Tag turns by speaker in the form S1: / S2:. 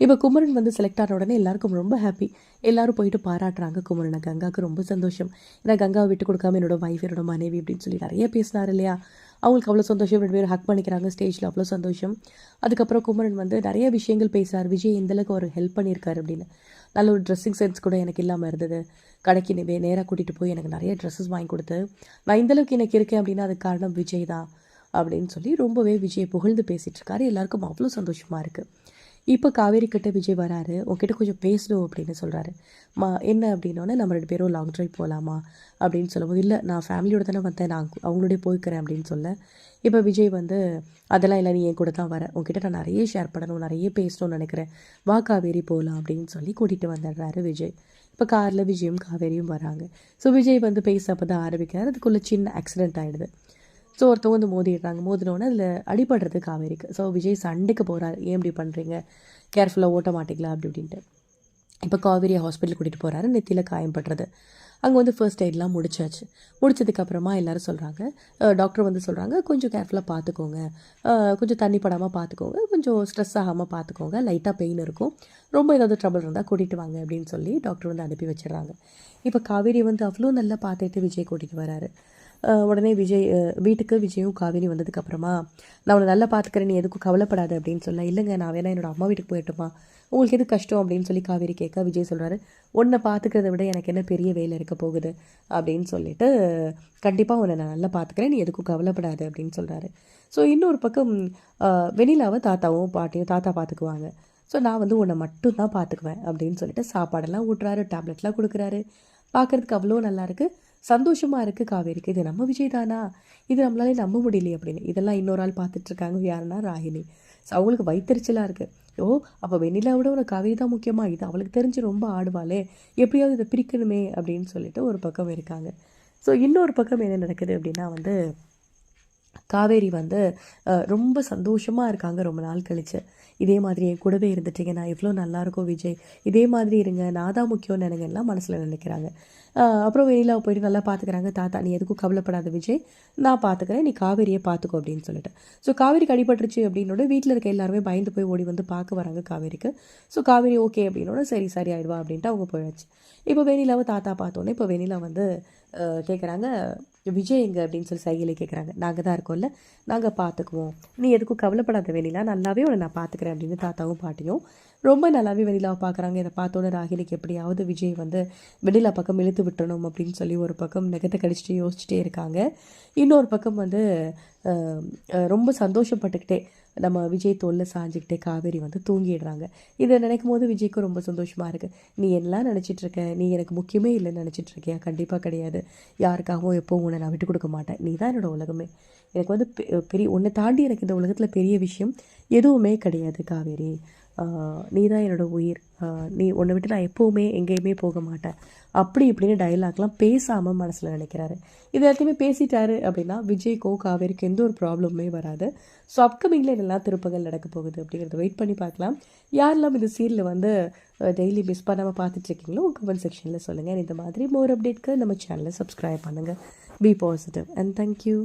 S1: இப்போ குமரன் வந்து செலக்ட் ஆன உடனே எல்லாருக்கும் ரொம்ப ஹாப்பி எல்லாரும் போயிட்டு பாராட்டுறாங்க குமரனை. கங்காவுக்கு ரொம்ப சந்தோஷம். ஏன்னா கங்காவை விட்டு கொடுக்காம என்னோட ஒய்ஃப் என்னோட மனைவி அப்படின்னு சொல்லி நிறைய பேசினார் இல்லையா? அவங்களுக்கு அவ்வளோ சந்தோஷம். ரெண்டு பேரும் ஹக் பண்ணிக்கிறாங்க. ஸ்டேஜில் அவ்வளோ சந்தோஷம். அதுக்கப்புறம் குமரன் வந்து நிறைய விஷயங்கள் பேசுகிறார் விஜய் எந்தளவுக்கு ஒரு ஹெல்ப் பண்ணியிருக்காரு அப்படின்னு. நல்ல ஒரு ட்ரெஸ்ஸிங் சென்ஸ் கூட எனக்கு இல்லாமல் இருந்தது. கடைக்கு நே நேராக கூட்டிகிட்டு போய் எனக்கு நிறைய ட்ரெஸ்ஸஸ் வாங்கி கொடுத்து நான் இந்தளவுக்கு எனக்கு இருக்கேன் அப்படின்னா அதுக்கு காரணம் விஜய் தான் அப்படின்னு சொல்லி ரொம்பவே விஜய் புகழ்ந்து பேசிகிட்ருக்காரு எல்லாருக்கும் அவ்வளோ சந்தோஷமாக இருக்குது இப்போ காவேரி கிட்ட விஜய் வராரு. உங்ககிட்ட கொஞ்சம் பேசணும் அப்படின்னு சொல்கிறாரு மா என்ன அப்படின்னோடனே நம்ம ரெண்டு பேரும் லாங் ட்ரைவ் போகலாமா அப்படின்னு சொல்லும்போது இல்லை நான் ஃபேமிலியோட தானே வந்தேன். நான் அவங்களோடய போய்க்கிறேன் அப்படின்னு சொல்ல இப்போ விஜய் வந்து அதெல்லாம் இல்லை நீ என் கூட தான் வரேன் உங்ககிட்ட நான் நிறைய ஷேர் பண்ணணும் நிறைய பேசணும்னு நினைக்கிறேன். வா காவேரி போகலாம் அப்படின்னு சொல்லி கூட்டிகிட்டு வந்துடுறாரு விஜய். இப்போ காரில் விஜயும் காவேரியும் வராங்க. ஸோ விஜய் வந்து பேச அப்போ தான் ஆரம்பிக்கிறார். அதுக்குள்ளே சின்ன ஆக்சிடென்ட் ஆகிடுது ஸோ ஒருத்தவங்க வந்து மோதிடுறாங்க. மோதினோடனே அதில் அடிபடுறது காவேரிக்கு ஸோ விஜய் சண்டைக்கு போகிறார் ஏன் இப்படி பண்ணுறீங்க கேர்ஃபுல்லாக ஓட்ட மாட்டீங்களா? அப்படி இப்படின்ட்டு. இப்போ காவேரி ஹாஸ்பிட்டல் கூட்டிகிட்டு போகிறாரு நெத்தியில் காயம்படுறது அங்கே வந்து ஃபர்ஸ்ட் எய்ட்லாம் முடிச்சாச்சு. முடிச்சதுக்கப்புறமா எல்லோரும் சொல்கிறாங்க டாக்டர் வந்து சொல்கிறாங்க கொஞ்சம் கேர்ஃபுல்லாக பார்த்துக்கோங்க கொஞ்சம் தண்ணி படாமல் பார்த்துக்கோங்க கொஞ்சம் ஸ்ட்ரெஸ் ஆகாமல் பார்த்துக்கோங்க லைட்டாக பெயின் இருக்கும். ரொம்ப ஏதாவது ட்ரபிள் இருந்தால் கூட்டிகிட்டு வாங்க. அப்படின்னு சொல்லி டாக்டர் வந்து அனுப்பி வச்சிடுறாங்க. இப்போ காவேரி வந்து அவ்வளோ நல்லா பார்த்துட்டு விஜய் கூட்டிகிட்டு வராரு. உடனே விஜய் வீட்டுக்கு விஜயும் காவேரி வந்ததுக்கப்புறமா நான் உன்னை நல்லா பார்த்துக்கிறேன் நீ எதுக்கும் கவலைப்படாது அப்படின்னு சொல்ல இல்லைங்க நான் வேணா என்னோடய அம்மா வீட்டுக்கு போயிட்டுமா? உங்களுக்கு எது கஷ்டம்? அப்படின்னு சொல்லி காவேரி கேட்க விஜய் சொல்கிறாரு உன்னை பார்த்துக்கிறத விட எனக்கு என்ன பெரிய வேலை இருக்க போகுது? அப்படின்னு சொல்லிட்டு கண்டிப்பாக உன்னை நான் நல்லா பார்த்துக்கிறேன் நீ எதுக்கும் கவலைப்படாது அப்படின்னு சொல்கிறாரு ஸோ இன்னொரு பக்கம் வெனிலாவை தாத்தாவும் பாட்டியும் தாத்தா பார்த்துக்குவாங்க ஸோ நான் வந்து உன்னை மட்டும் தான் பார்த்துக்குவேன் அப்படின்னு சொல்லிட்டு சாப்பாடெல்லாம் ஊட்டுறாரு டேப்லெட்லாம் கொடுக்குறாரு. பார்க்குறதுக்கு அவ்வளோ நல்லாயிருக்கு சந்தோஷமாக இருக்குது காவேரிக்கு. இது நம்ம விஜய் தானா? இது நம்மளாலே நம்ப முடியலையே அப்படின்னு. இதெல்லாம் இன்னொரு ஆள் பார்த்துட்ருக்காங்க. யாருன்னா ராகினி. ஸோ அவங்களுக்கு வைத்தறிச்சலாக இருக்குது ஓ அப்போ வெண்ணிலாவோட ஒரு காவேரி தான் முக்கியமாக இது அவளுக்கு தெரிஞ்சு ரொம்ப ஆடுவாளே. எப்படியாவது இதை பிரிக்கணுமே அப்படின்னு சொல்லிட்டு ஒரு பக்கம் இருக்காங்க. ஸோ இன்னொரு பக்கம் என்ன நடக்குது அப்படின்னா வந்து காவேரி வந்து ரொம்ப சந்தோஷமாக இருக்காங்க ரொம்ப நாள் கழிச்சு. இதே மாதிரி என் கூடவே இருந்துட்டீங்க. நான் எவ்வளோ நல்லாயிருக்கும் விஜய். இதே மாதிரி இருங்க. நான் தான் முக்கியம்னு நினைங்கலாம் மனசில் நினைக்கிறாங்க. அப்புறம் வெளியில் போயிட்டு நல்லா பார்த்துக்கிறாங்க தாத்தா நீ எதுக்கும் கவலைப்படாத விஜய். நான் பார்த்துக்கிறேன் நீ காவேரியை பார்த்துக்கோ அப்படின்னு சொல்லிட்டு. ஸோ காவேரிக்கு கடிபட்டுருச்சு அப்படின்னோட வீட்டில் இருக்க எல்லாருமே பயந்து போய் ஓடி வந்து பார்க்க வராங்க காவேரிக்கு. ஸோ காவேரி ஓகே அப்படின்னோட சரி சரி ஆயிடுவா அப்படின்ட்டு அவங்க போயாச்சு. இப்போ வெண்ணிலாவை தாத்தா பார்த்தோன்னே இப்போ வெண்ணிலா வந்து கேட்குறாங்க விஜய் எங்கே? அப்படின்னு சொல்லி சைகிலே கேட்குறாங்க நாங்கள் தான் இருக்கோம்ல. நாங்கள் பார்த்துக்குவோம் நீ எதுக்கும் கவலைப்படாத வெளியில நல்லாவே உன்னை நான் பார்த்துக்கிறேன் அப்படின்னு தாத்தாவும் பாட்டியும் ரொம்ப நல்லாவே வெளியிலாவை பார்க்குறாங்க இதை பார்த்தோன்னே ராகினிக்கு எப்படியாவது விஜய் வந்து வெளியில பக்கம் இழுத்து விட்டணும் அப்படின்னு சொல்லி ஒரு பக்கம் நெகத்தை கடிச்சிட்டு யோசிச்சுட்டே இருக்காங்க. இன்னொரு பக்கம் வந்து ரொம்ப சந்தோஷப்பட்டுக்கிட்டே நம்ம விஜய் தோளில் சாஞ்சிக்கிட்டே காவேரி வந்து தூங்கிடுறாங்க. இதை நினைக்கும் போது விஜய்க்கும் ரொம்ப சந்தோஷமாக இருக்குது நீ எல்லாம் நினச்சிட்ருக்க. நீ எனக்கு முக்கியமே இல்லைன்னு நினச்சிட்ருக்கியா? கண்டிப்பாக கிடையாது. யாருக்காகவும் எப்போவும் உன்னை நான் விட்டு கொடுக்க மாட்டேன். நீ தான் என்னோடய உலகமே. எனக்கு வந்து பெரிய உன்னை தாண்டி எனக்கு இந்த உலகத்தில் பெரிய விஷயம் எதுவுமே கிடையாது காவேரி. நீ தான் என்னோடய உயிர். நீ உன்னை விட்டு நான் எப்போவுமே எங்கேயுமே போக மாட்டேன். அப்படி இப்படின்னு டைலாக்லாம் பேசாமல் மனசில் நினைக்கிறாரு. இது எல்லாத்தையுமே பேசிட்டாரு அப்படின்னா விஜய்க்கோ காவேரிக்கு எந்த ஒரு ப்ராப்ளமுமே வராது. ஸோ அப்கமிங்கில் என்னெல்லாம் திருப்பங்கள் நடக்க போகுது அப்படிங்கிறத வெயிட் பண்ணி பார்க்கலாம். யாரெல்லாம் இந்த சீரியல் வந்து டெய்லி மிஸ் பண்ணாமல் பார்த்துட்ருக்கீங்களோ கமெண்ட் செக்ஷனில் சொல்லுங்கள் இந்த மாதிரி மோர் அப்டேட்க்கு நம்ம சேனலை சப்ஸ்கிரைப் பண்ணுங்கள் பி பாசிட்டிவ் அண்ட் தேங்க்யூ